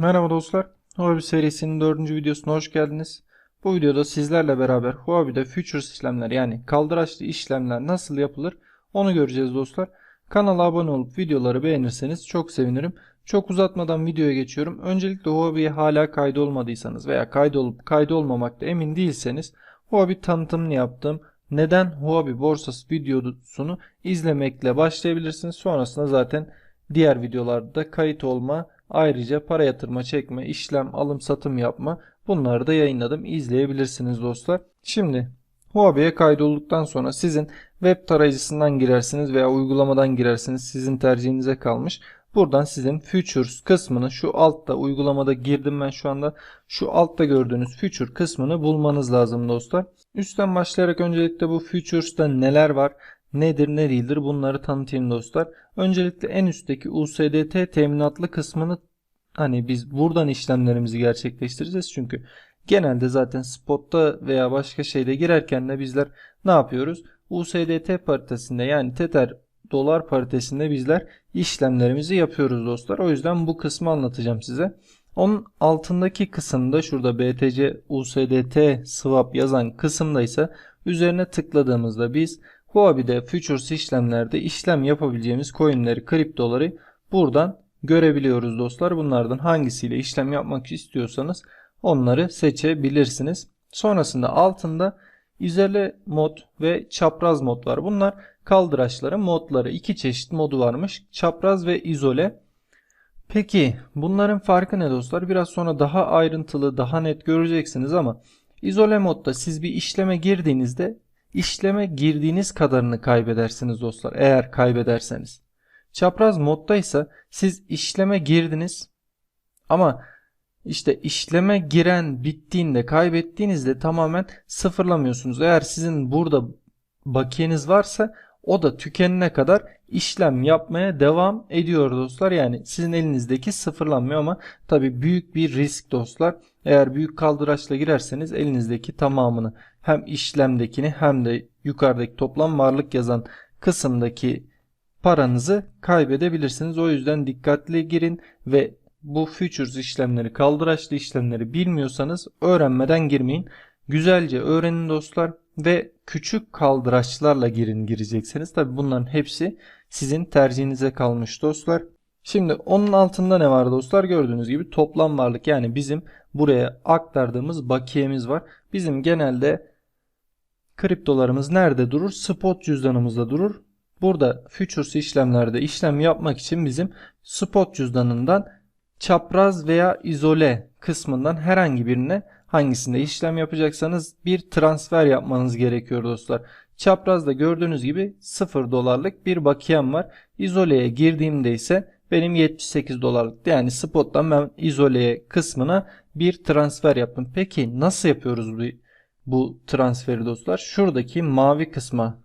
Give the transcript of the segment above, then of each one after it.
Merhaba dostlar. Huobi serisinin dördüncü videosuna hoş geldiniz. Bu videoda sizlerle beraber Huobi'de futures işlemler yani kaldıraçlı işlemler nasıl yapılır onu göreceğiz dostlar. Kanala abone olup videoları beğenirseniz çok sevinirim. Çok uzatmadan videoya geçiyorum. Öncelikle Huobi'ye hala kaydolmadıysanız veya kaydolup kaydolmamakta emin değilseniz Huobi tanıtımını yaptığım neden Huobi borsası videosunu izlemekle başlayabilirsiniz. Sonrasında zaten diğer videolarda kayıt olma Ayrıca para yatırma, çekme, işlem, alım, satım yapma bunları da yayınladım. İzleyebilirsiniz dostlar. Şimdi Huobi'ye kaydolduktan sonra sizin web tarayıcısından girersiniz veya uygulamadan girersiniz. Sizin tercihinize kalmış. Buradan sizin Futures kısmını şu altta uygulamada girdim ben şu anda. Şu altta gördüğünüz Future kısmını bulmanız lazım dostlar. Üstten başlayarak öncelikle bu Futures'ta neler var? Nedir ne değildir bunları tanıtayım dostlar. Öncelikle en üstteki USDT teminatlı kısmını hani biz buradan işlemlerimizi gerçekleştireceğiz. Çünkü genelde zaten spotta veya başka şeyde girerken de bizler ne yapıyoruz? USDT paritesinde yani Tether dolar paritesinde bizler işlemlerimizi yapıyoruz dostlar. O yüzden bu kısmı anlatacağım size. Onun altındaki kısımda şurada BTC USDT swap yazan kısımda ise üzerine tıkladığımızda biz Huobi'de futures işlemlerde işlem yapabileceğimiz coinleri, kriptoları buradan görebiliyoruz dostlar. Bunlardan hangisiyle işlem yapmak istiyorsanız onları seçebilirsiniz. Sonrasında altında izole mod ve çapraz mod var. Bunlar kaldıraçların modları. iki çeşit modu varmış. Çapraz ve izole. Peki bunların farkı ne dostlar? Biraz sonra daha ayrıntılı, daha net göreceksiniz ama izole modda siz bir işleme girdiğinizde işleme girdiğiniz kadarını kaybedersiniz dostlar eğer kaybederseniz. Çapraz modda ise siz işleme girdiniz ama işte işleme giren bittiğinde kaybettiğinizde tamamen sıfırlamıyorsunuz. Eğer sizin burada bakiyeniz varsa o da tükenene kadar işlem yapmaya devam ediyor dostlar. Yani sizin elinizdeki sıfırlanmıyor ama tabi büyük bir risk dostlar. Eğer büyük kaldıraçla girerseniz elinizdeki tamamını hem işlemdekini hem de yukarıdaki toplam varlık yazan kısımdaki paranızı kaybedebilirsiniz. O yüzden dikkatli girin ve bu futures işlemleri, kaldıraçlı işlemleri bilmiyorsanız öğrenmeden girmeyin. Güzelce öğrenin dostlar ve küçük kaldıraçlarla girin gireceksiniz. Tabi bunların hepsi sizin tercihinize kalmış dostlar. Şimdi onun altında ne var dostlar? Gördüğünüz gibi toplam varlık yani bizim buraya aktardığımız bakiyemiz var. Bizim genelde kriptolarımız nerede durur? Spot cüzdanımızda durur. Burada futures işlemlerde işlem yapmak için bizim spot cüzdanından çapraz veya izole kısmından herhangi birine hangisinde işlem yapacaksanız bir transfer yapmanız gerekiyor dostlar. Çaprazda gördüğünüz gibi 0 dolarlık bir bakiyem var. İzoleye girdiğimde ise benim 78 dolarlık yani spottan ben izoleye kısmına bir transfer yaptım. Peki nasıl yapıyoruz bu, bu transferi dostlar? Şuradaki mavi kısma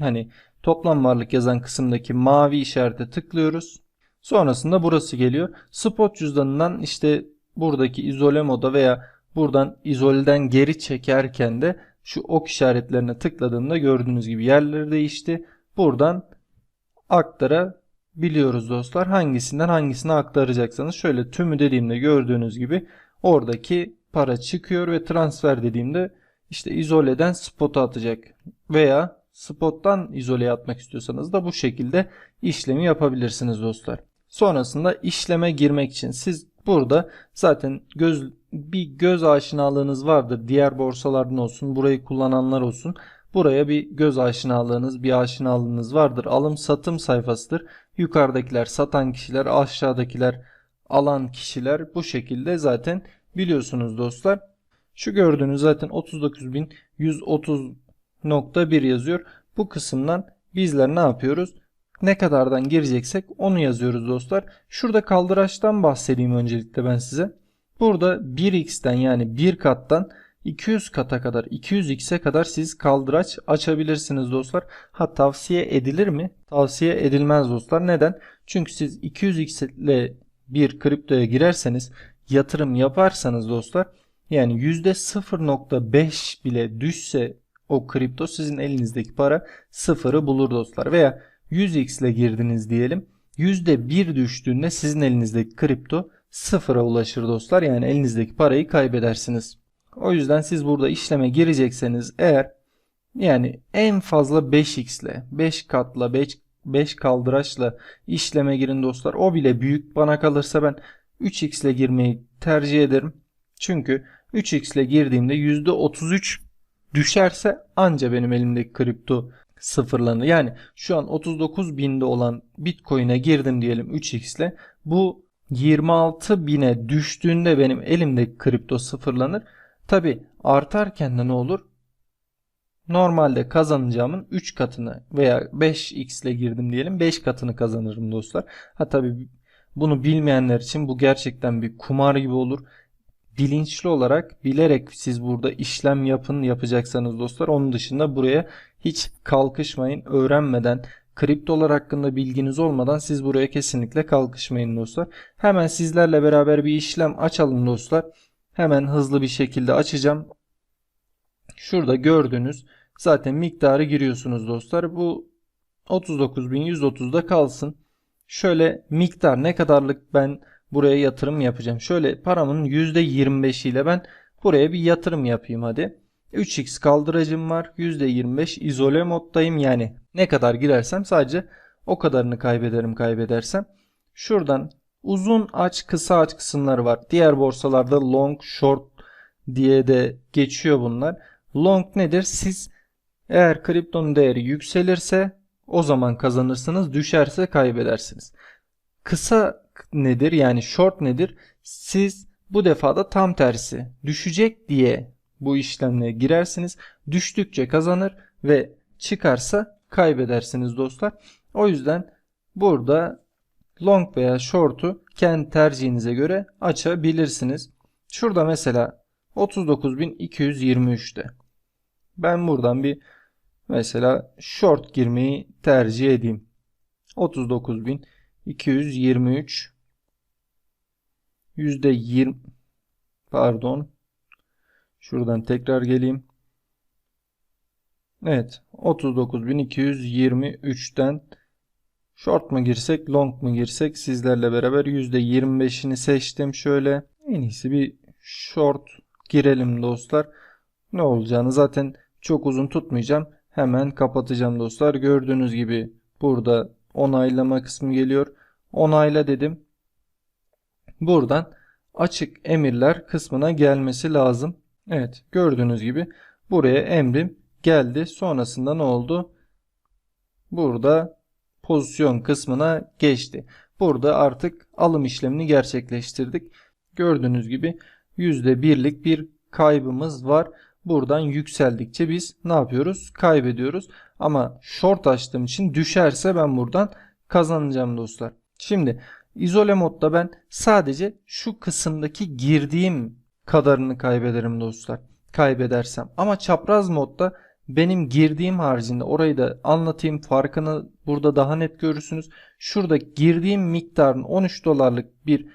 hani toplam varlık yazan kısımdaki mavi işarete tıklıyoruz. Sonrasında burası geliyor. Spot cüzdanından işte buradaki izole moda veya buradan izoleden geri çekerken de şu ok işaretlerine tıkladığımda gördüğünüz gibi yerleri değişti. Buradan aktarabiliyoruz dostlar. Hangisinden hangisine aktaracaksanız şöyle tümü dediğimde gördüğünüz gibi oradaki para çıkıyor ve transfer dediğimde işte izoleden spot'a atacak veya spot'tan izoleye atmak istiyorsanız da bu şekilde işlemi yapabilirsiniz dostlar. Sonrasında işleme girmek için siz burada zaten göz bir göz aşinalığınız vardır. Diğer borsalardan olsun, burayı kullananlar olsun. Buraya bir göz aşinalığınız, bir aşinalığınız vardır. Alım satım sayfasıdır. Yukarıdakiler satan kişiler, aşağıdakiler alan kişiler bu şekilde zaten biliyorsunuz dostlar. Şu gördüğünüz zaten 39.130.1 yazıyor. Bu kısımdan bizler ne yapıyoruz? Ne kadardan gireceksek onu yazıyoruz dostlar. Şurada kaldıraçtan bahsedeyim öncelikle ben size. Burada 1x'ten yani 1 kattan 200 kata kadar 200x'e kadar siz kaldıraç açabilirsiniz dostlar. Ha tavsiye edilir mi? Tavsiye edilmez dostlar. Neden? Çünkü siz 200x ile bir kriptoya girerseniz yatırım yaparsanız dostlar yani %0.5 bile düşse o kripto sizin elinizdeki para sıfırı bulur dostlar. Veya 100x ile girdiniz diyelim. %1 düştüğünde sizin elinizdeki kripto sıfıra ulaşır dostlar. Yani elinizdeki parayı kaybedersiniz. O yüzden siz burada işleme girecekseniz eğer yani en fazla 5x ile 5 katla 5, 5 kaldıraçla işleme girin dostlar. O bile büyük bana kalırsa ben 3x ile girmeyi tercih ederim. Çünkü 3x ile girdiğimde %33 düşerse anca benim elimdeki kripto sıfırlanır. Yani şu an 39 binde olan Bitcoin'e girdim diyelim 3x ile. Bu 26 bine düştüğünde benim elimdeki kripto sıfırlanır. Tabi artarken de ne olur? Normalde kazanacağımın 3 katını veya 5x ile girdim diyelim 5 katını kazanırım dostlar. Ha tabi bunu bilmeyenler için bu gerçekten bir kumar gibi olur. Bilinçli olarak bilerek siz burada işlem yapın yapacaksanız dostlar. Onun dışında buraya hiç kalkışmayın. Öğrenmeden kriptolar hakkında bilginiz olmadan siz buraya kesinlikle kalkışmayın dostlar. Hemen sizlerle beraber bir işlem açalım dostlar. Hemen hızlı bir şekilde açacağım. Şurada gördüğünüz zaten miktarı giriyorsunuz dostlar. Bu 39.130'da kalsın. Şöyle miktar ne kadarlık ben buraya yatırım yapacağım. Şöyle paramın %25 ile ben buraya bir yatırım yapayım hadi. 3x kaldıracım var. %25 izole moddayım. Yani ne kadar girersem sadece o kadarını kaybederim kaybedersem. Şuradan uzun aç kısa aç kısımları var. Diğer borsalarda long short diye de geçiyor bunlar. Long nedir? Siz eğer kriptonun değeri yükselirse o zaman kazanırsınız. Düşerse kaybedersiniz. Kısa nedir? Yani short nedir? Siz bu defada tam tersi düşecek diye bu işlemle girersiniz. Düştükçe kazanır ve çıkarsa kaybedersiniz dostlar. O yüzden burada long veya short'u kendi tercihinize göre açabilirsiniz. Şurada mesela 39.223'te. Ben buradan bir mesela short girmeyi tercih edeyim. 39.223 %20 pardon şuradan tekrar geleyim. Evet 39.223'ten short mu girsek long mu girsek sizlerle beraber %25'ini seçtim şöyle. En iyisi bir short girelim dostlar. Ne olacağını zaten çok uzun tutmayacağım. Hemen kapatacağım dostlar. Gördüğünüz gibi burada onaylama kısmı geliyor. Onayla dedim. Buradan açık emirler kısmına gelmesi lazım. Evet gördüğünüz gibi buraya emrim geldi. Sonrasında ne oldu? Burada pozisyon kısmına geçti. Burada artık alım işlemini gerçekleştirdik. Gördüğünüz gibi %1'lik bir kaybımız var. Buradan yükseldikçe biz ne yapıyoruz? Kaybediyoruz. Ama short açtığım için düşerse ben buradan kazanacağım dostlar. Şimdi izole modda ben sadece şu kısımdaki girdiğim kadarını kaybederim dostlar. Kaybedersem. Ama çapraz modda benim girdiğim haricinde orayı da anlatayım farkını burada daha net görürsünüz. Şurada girdiğim miktarın 13 dolarlık bir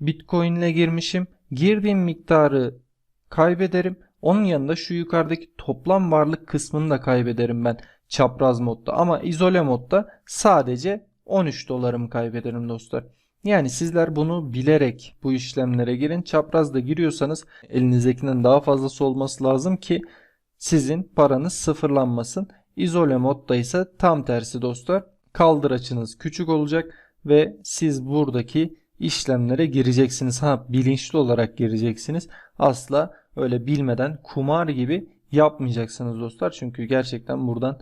bitcoin ile girmişim. Girdiğim miktarı kaybederim. Onun yanında şu yukarıdaki toplam varlık kısmını da kaybederim ben çapraz modda. Ama izole modda sadece 13 dolarımı kaybederim dostlar. Yani sizler bunu bilerek bu işlemlere girin. Çaprazda giriyorsanız elinizdekinden daha fazlası olması lazım ki sizin paranız sıfırlanmasın. İzole modda ise tam tersi dostlar. Kaldıraçınız küçük olacak ve siz buradaki işlemlere gireceksiniz. Ha bilinçli olarak gireceksiniz. Asla öyle bilmeden kumar gibi yapmayacaksınız dostlar. Çünkü gerçekten buradan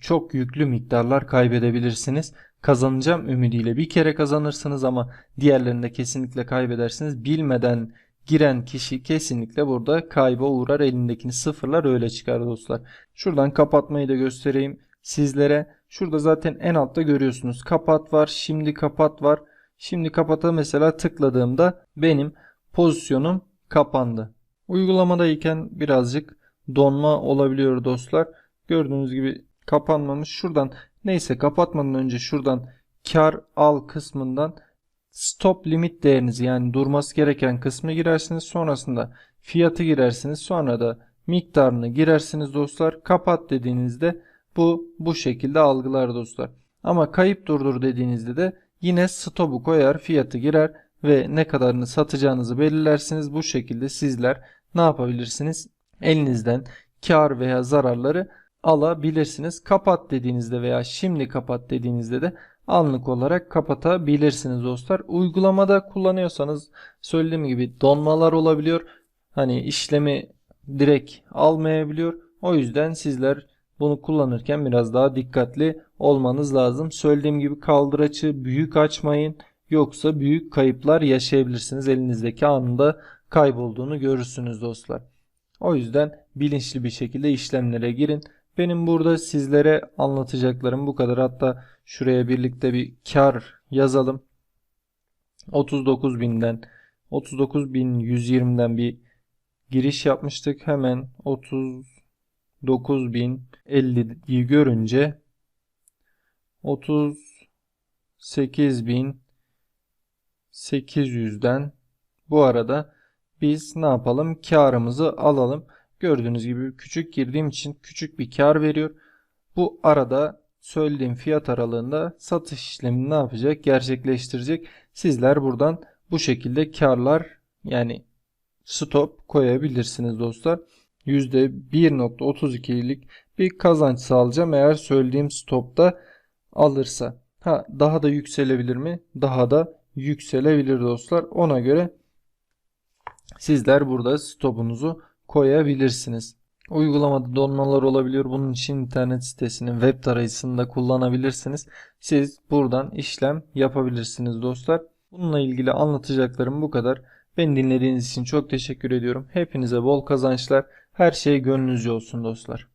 çok yüklü miktarlar kaybedebilirsiniz. Kazanacağım ümidiyle bir kere kazanırsınız ama diğerlerinde kesinlikle kaybedersiniz. Bilmeden giren kişi kesinlikle burada kayba uğrar. Elindekini sıfırlar öyle çıkar dostlar. Şuradan kapatmayı da göstereyim sizlere. Şurada zaten en altta görüyorsunuz. Kapat var. Şimdi kapat var. Şimdi kapata mesela tıkladığımda benim pozisyonum kapandı. Uygulamadayken birazcık donma olabiliyor dostlar. Gördüğünüz gibi kapanmamış. Şuradan neyse kapatmadan önce şuradan kar al kısmından stop limit değerinizi yani durması gereken kısmı girersiniz. Sonrasında fiyatı girersiniz. Sonra da miktarını girersiniz dostlar. Kapat dediğinizde bu bu şekilde algılar dostlar. Ama kayıp durdur dediğinizde de yine stop'u koyar fiyatı girer ve ne kadarını satacağınızı belirlersiniz. Bu şekilde sizler ne yapabilirsiniz? Elinizden kar veya zararları alabilirsiniz. Kapat dediğinizde veya şimdi kapat dediğinizde de anlık olarak kapatabilirsiniz dostlar. Uygulamada kullanıyorsanız söylediğim gibi donmalar olabiliyor. Hani işlemi direkt almayabiliyor. O yüzden sizler bunu kullanırken biraz daha dikkatli olmanız lazım. Söylediğim gibi kaldıraçı büyük açmayın. Yoksa büyük kayıplar yaşayabilirsiniz. Elinizdeki anında kaybolduğunu görürsünüz dostlar. O yüzden bilinçli bir şekilde işlemlere girin. Benim burada sizlere anlatacaklarım bu kadar. Hatta şuraya birlikte bir kar yazalım. 39.000'den 39.120'den bir giriş yapmıştık. Hemen 39.050'yi görünce 38.800'den bu arada biz ne yapalım? Karımızı alalım. Gördüğünüz gibi küçük girdiğim için küçük bir kar veriyor. Bu arada söylediğim fiyat aralığında satış işlemini ne yapacak? Gerçekleştirecek. Sizler buradan bu şekilde karlar yani stop koyabilirsiniz dostlar. %1.32'lik bir kazanç sağlayacağım eğer söylediğim stopta alırsa. Ha daha da yükselebilir mi? Daha da yükselebilir dostlar. Ona göre sizler burada stopunuzu koyabilirsiniz. Uygulamada donmalar olabiliyor. Bunun için internet sitesinin web tarayıcısını da kullanabilirsiniz. Siz buradan işlem yapabilirsiniz dostlar. Bununla ilgili anlatacaklarım bu kadar. Beni dinlediğiniz için çok teşekkür ediyorum. Hepinize bol kazançlar. Her şey gönlünüzce olsun dostlar.